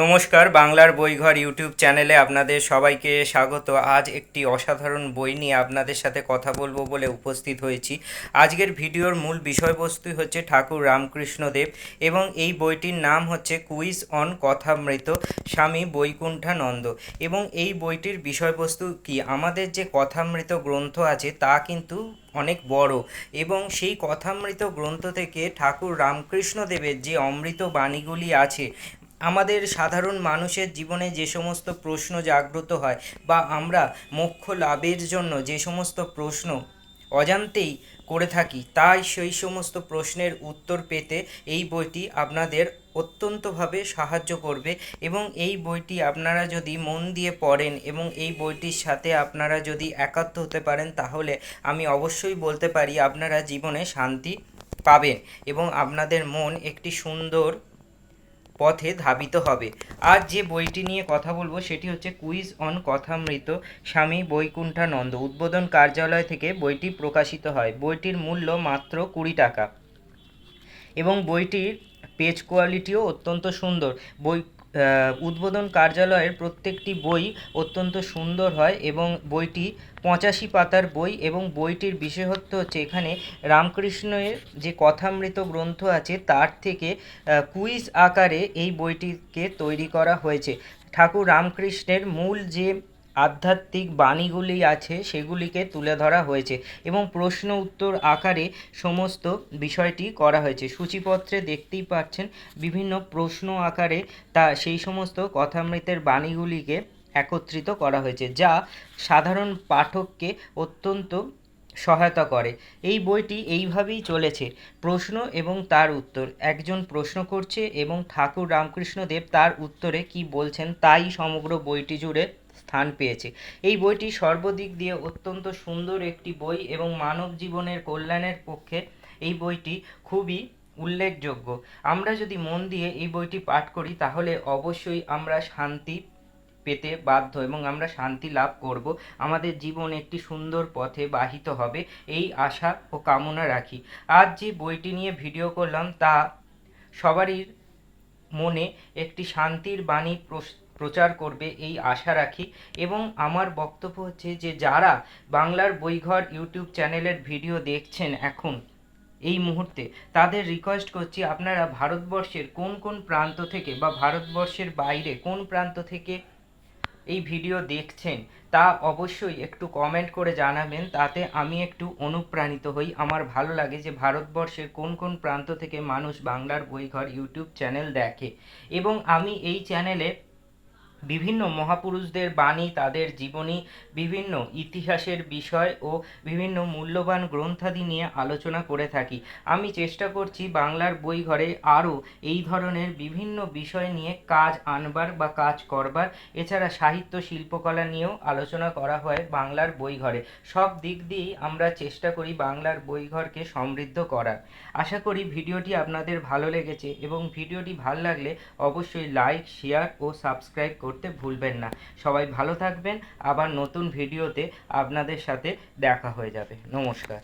নমস্কার, বাংলার বইঘর ইউটিউব চ্যানেলে আপনাদের সবাইকে স্বাগত। আজ একটি অসাধারণ বই নিয়ে আপনাদের সাথে কথা বলব বলে উপস্থিত হয়েছি। আজকের ভিডিওর মূল বিষয়বস্তু হচ্ছে ঠাকুর রামকৃষ্ণদেব এবং এই বইটির নাম হচ্ছে কুইজ অন কথামৃত, স্বামী বৈকুণ্ঠানন্দ এবং এই বইটির বিষয়বস্তু কি? আমাদের যে কথামৃত গ্রন্থ আছে তা কিন্তু অনেক বড় এবং সেই কথামৃত গ্রন্থ থেকে ঠাকুর রামকৃষ্ণদেবের যে অমৃত বাণীগুলি আছে আমাদের সাধারণ মানুষের জীবনে যে সমস্ত প্রশ্ন জাগ্রত হয় বা আমরা মোক্ষ লাভের জন্য যে সমস্ত প্রশ্ন অজান্তেই করে থাকি, তাই সেই সমস্ত প্রশ্নের উত্তর পেতে এই বইটি আপনাদের অত্যন্তভাবে সাহায্য করবে এবং এই বইটি আপনারা যদি মন দিয়ে পড়েন এবং এই বইটির সাথে আপনারা যদি একাত্ম হতে পারেন, তাহলে আমি অবশ্যই বলতে পারি আপনারা জীবনে শান্তি পাবেন এবং আপনাদের মন একটি সুন্দর পথে ধাবিত হবে। আজ যে বইটি নিয়ে কথা বলব, সেটি হচ্ছে কুইজ অন কথামৃত স্বামী বৈকুণ্ঠানন্দ উদ্বোধন কার্যালয় থেকে বইটি প্রকাশিত হয়। বইটির মূল্য মাত্র কুড়ি টাকা। এবং বইটির পেজ কোয়ালিটিও অত্যন্ত সুন্দর। বই উদ্বোধন কার্যালয়ের প্রত্যেকটি বই অত্যন্ত সুন্দর হয় এবং বইটি পঁচাশি পাতার বই এবং বইটির বিশেষত্ব হচ্ছে এখানে রামকৃষ্ণের যে কথামৃত গ্রন্থ আছে তার থেকে কুইজ আকারে এই বইটিকে তৈরি করা হয়েছে। ঠাকুর রামকৃষ্ণের মূল যে আধ্যাত্মিক বাণীগুলি আছে, সেগুলিকে তুলে ধরা হয়েছে এবং প্রশ্ন উত্তর আকারে সমস্ত বিষয়টি করা হয়েছে। সূচিপত্রে দেখতেই পাচ্ছেন, বিভিন্ন প্রশ্ন আকারে তা সেই সমস্ত কথামৃতের বাণীগুলিকে একত্রিত করা হয়েছে, যা সাধারণ পাঠককে অত্যন্ত সহায়তা করে। এই বইটি এইভাবেই চলেছে, প্রশ্ন এবং তার উত্তর। একজন প্রশ্ন করছে এবং ঠাকুর রামকৃষ্ণদেব তার উত্তরে কি বলছেন, তাই সমগ্র বইটি জুড়ে স্থান পেয়েছে। এই বইটি সর্বদিক দিয়ে অত্যন্ত সুন্দর একটি বই এবং মানব জীবনের কল্যাণের পক্ষে এই বইটি খুবই উল্লেখযোগ্য। আমরা যদি মন দিয়ে এই বইটি পাঠ করি, তাহলে অবশ্যই আমরা শান্তি পেতে বাধ্য এবং আমরা শান্তি লাভ করব। আমাদের জীবন একটি সুন্দর পথে বাহিত হবে, এই আশা ও কামনা রাখি। আজ যে বইটি নিয়ে ভিডিও করলাম, তা সবারই মনে একটি শান্তির বাণী প্রচার করবে এই আশা রাখি। এবং আমার বক্তব্য হচ্ছে যে, যারা বাংলার বইঘর ইউটিউব চ্যানেলের ভিডিও দেখছেন এখন এই মুহূর্তে, তাদের রিকোয়েস্ট করছি আপনারা ভারতবর্ষের কোন কোন প্রান্ত থেকে বা ভারতবর্ষের বাইরে কোন প্রান্ত থেকে এই ভিডিও দেখছেন, তা অবশ্যই একটু কমেন্ট করে জানাবেন। তাতে আমি একটু অনুপ্রাণিত হই। আমার ভালো লাগে যে, ভারতবর্ষের কোন কোন প্রান্ত থেকে মানুষ বাংলার বইঘর ইউটিউব চ্যানেল দেখে। এবং আমি এই চ্যানেলে বিভিন্ন মহাপুরুষদের বাণী, তাদের জীবনী, বিভিন্ন ইতিহাসের বিষয় ও বিভিন্ন মূল্যবান গ্রন্থাদি নিয়ে আলোচনা করে থাকি। আমি চেষ্টা করছি বাংলার বই ঘরে আরও এই ধরনের বিভিন্ন বিষয় নিয়ে কাজ আনবার বা কাজ করবার। এছাড়া সাহিত্য শিল্পকলা নিয়েও আলোচনা করা হয় বাংলার বই ঘরে সব দিক দিয়েই আমরা চেষ্টা করি বাংলার বই ঘরকে সমৃদ্ধ করার। আশা করি ভিডিওটি আপনাদের ভালো লেগেছে এবং ভিডিওটি ভালো লাগলে অবশ্যই লাইক, শেয়ার ও সাবস্ক্রাইব করতে ভুলবেন না। সবাই ভালো থাকবেন। আবার নতুন ভিডিওতে আপনাদের সাথে দেখা হয়ে যাবে। নমস্কার।